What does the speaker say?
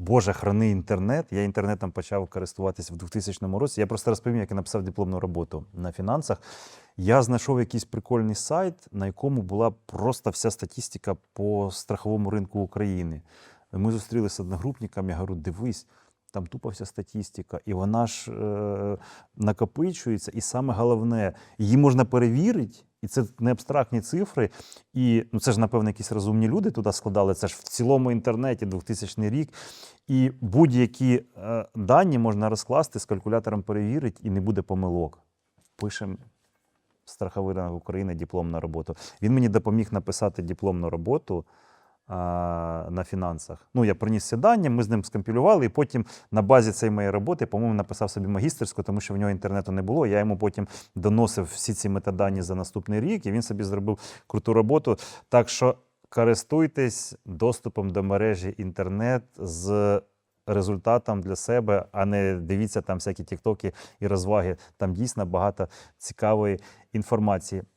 Боже, храни інтернет. Я інтернетом почав користуватися в 2000 році. Я просто розповім, як я написав дипломну роботу на фінансах. Я знайшов якийсь прикольний сайт, на якому була просто вся статистика по страховому ринку України. Ми зустрілися з одногрупником, я говорю, дивись, там тупо вся статистика, і вона ж е, накопичується. І саме головне, її можна перевірити, і це не абстрактні цифри. І ну, це ж, напевно, якісь розумні люди туди складали. Це ж в цілому інтернеті 2000 рік. І будь-які е, дані можна розкласти з калькулятором перевірити, і не буде помилок. Пишемо страховий ринок України дипломну роботу. Він мені допоміг написати дипломну роботу на фінансах. Ну, я приніс ці дані, ми з ним скомпілювали, і потім на базі цієї моєї роботи, по-моєму, написав собі магістерську, тому що в нього інтернету не було. Я йому потім доносив всі ці метадані за наступний рік, і він собі зробив круту роботу. Так що користуйтесь доступом до мережі інтернет з результатом для себе, а не дивіться там всякі тіктоки і розваги. Там дійсно багато цікавої інформації.